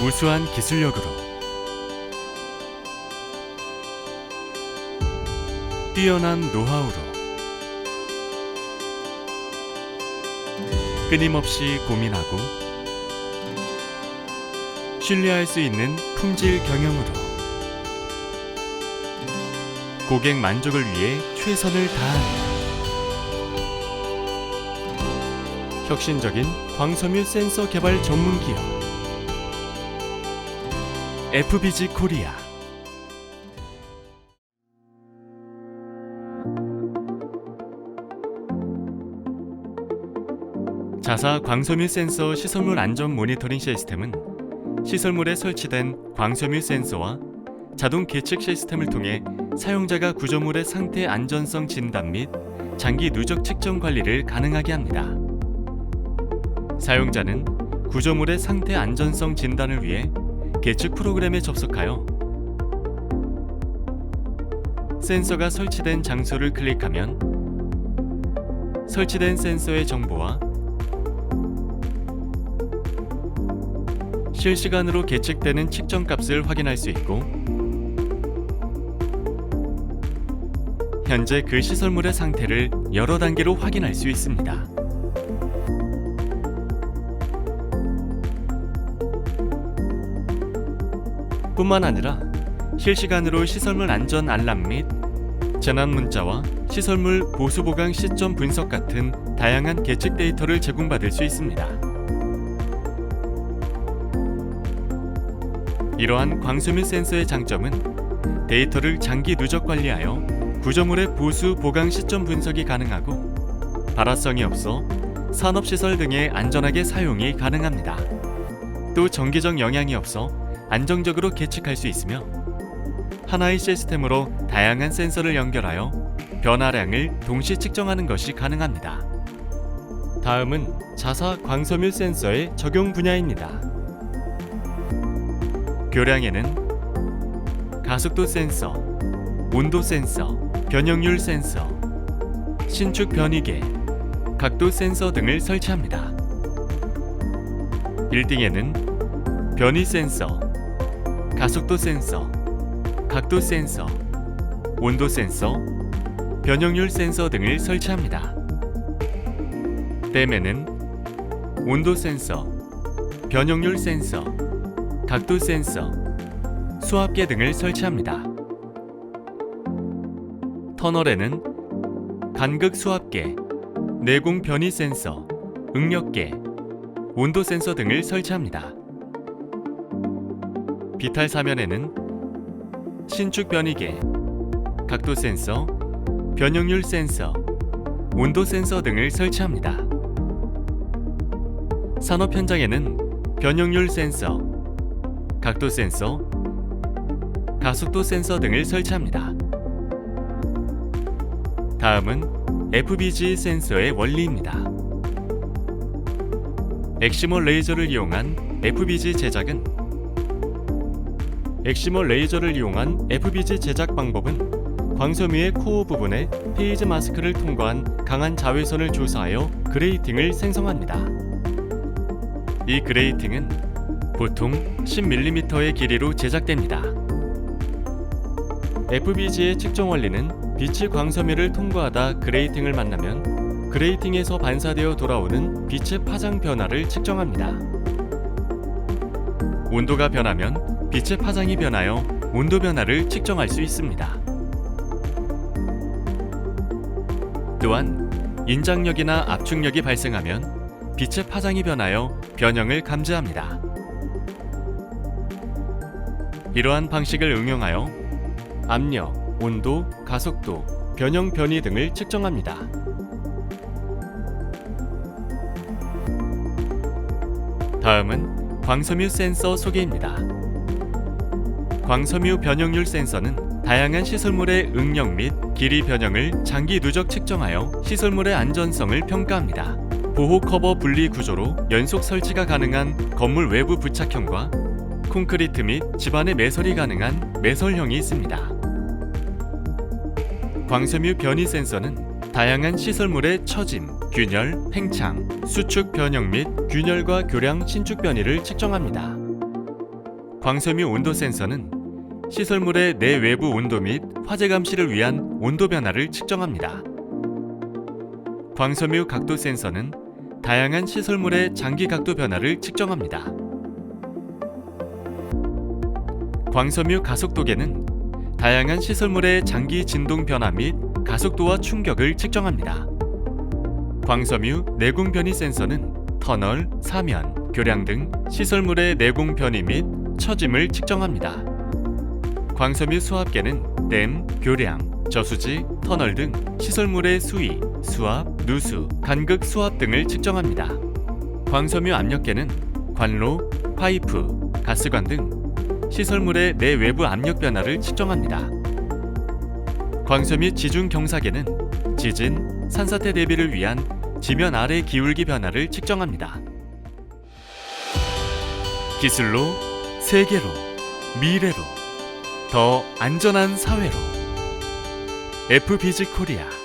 우수한 기술력으로 뛰어난 노하우로 끊임없이 고민하고 신뢰할 수 있는 품질 경영으로 고객 만족을 위해 최선을 다하는 혁신적인 광섬유 센서 개발 전문 기업 FBG 코리아 자사 광섬유 센서 시설물 안전 모니터링 시스템은 시설물에 설치된 광섬유 센서와 자동 계측 시스템을 통해 사용자가 구조물의 상태 안전성 진단 및 장기 누적 측정 관리를 가능하게 합니다. 사용자는 구조물의 상태 안전성 진단을 위해 계측 프로그램에 접속하여 센서가 설치된 장소를 클릭하면 설치된 센서의 정보와 실시간으로 계측되는 측정 값을 확인할 수 있고 현재 그 시설물의 상태를 여러 단계로 확인할 수 있습니다. 뿐만 아니라 실시간으로 시설물 안전 알람 및 재난 문자와 시설물 보수 보강 시점 분석 같은 다양한 계측 데이터를 제공받을 수 있습니다. 이러한 광수밀 센서의 장점은 데이터를 장기 누적 관리하여 구조물의 보수 보강 시점 분석이 가능하고 발화성이 없어 산업시설 등에 안전하게 사용이 가능합니다. 또 정기적 영향이 없어 안정적으로 계측할 수 있으며 하나의 시스템으로 다양한 센서를 연결하여 변화량을 동시 측정하는 것이 가능합니다. 다음은 자사 광섬유 센서의 적용 분야입니다. 교량에는 가속도 센서, 온도 센서, 변형률 센서, 신축 변이계, 각도 센서 등을 설치합니다. 빌딩에는 변이 센서, 가속도 센서, 각도 센서, 온도 센서, 변형률 센서 등을 설치합니다. 댐에는 온도 센서, 변형률 센서, 각도 센서, 수압계 등을 설치합니다. 터널에는 간극 수압계, 내공 변이 센서, 응력계, 온도 센서 등을 설치합니다. 비탈 사면에는 신축 변이계, 각도 센서, 변형률 센서, 온도 센서 등을 설치합니다. 산업 현장에는 변형률 센서, 각도 센서, 가속도 센서 등을 설치합니다. 다음은 FBG 센서의 원리입니다. 엑시모 레이저를 이용한 FBG 제작은 엑시모 레이저를 이용한 FBG 제작 방법은 광섬유의 코어 부분에 페이즈 마스크를 통과한 강한 자외선을 조사하여 그레이팅을 생성합니다. 이 그레이팅은 보통 10mm의 길이로 제작됩니다. FBG의 측정 원리는 빛이 광섬유를 통과하다 그레이팅을 만나면 그레이팅에서 반사되어 돌아오는 빛의 파장 변화를 측정합니다. 온도가 변하면 빛의 파장이 변하여 온도 변화를 측정할 수 있습니다. 또한 인장력이나 압축력이 발생하면 빛의 파장이 변하여 변형을 감지합니다. 이러한 방식을 응용하여 압력, 온도, 가속도, 변형 변이 등을 측정합니다. 다음은 광섬유 센서 소개입니다. 광섬유 변형률 센서는 다양한 시설물의 응력 및 길이 변형을 장기 누적 측정하여 시설물의 안전성을 평가합니다. 보호 커버 분리 구조로 연속 설치가 가능한 건물 외부 부착형과 콘크리트 및 집안의 매설이 가능한 매설형이 있습니다. 광섬유 변이 센서는 다양한 시설물의 처짐, 균열, 팽창, 수축 변형 및 균열과 교량 신축 변이를 측정합니다. 광섬유 온도 센서는 시설물의 내외부 온도 및 화재 감시를 위한 온도 변화를 측정합니다. 광섬유 각도 센서는 다양한 시설물의 장기 각도 변화를 측정합니다. 광섬유 가속도계는 다양한 시설물의 장기 진동 변화 및 가속도와 충격을 측정합니다. 광섬유 내공 변이 센서는 터널, 사면, 교량 등 시설물의 내공 변이 및 처짐을 측정합니다. 광섬유 수압계는 댐, 교량, 저수지, 터널 등 시설물의 수위, 수압, 누수, 간극 수압 등을 측정합니다. 광섬유 압력계는 관로, 파이프, 가스관 등 시설물의 내외부 압력 변화를 측정합니다. 광섬유 지중 경사계는 지진, 산사태 대비를 위한 지면 아래 기울기 변화를 측정합니다. 기술로 세계로 미래로 더 안전한 사회로. FBG 코리아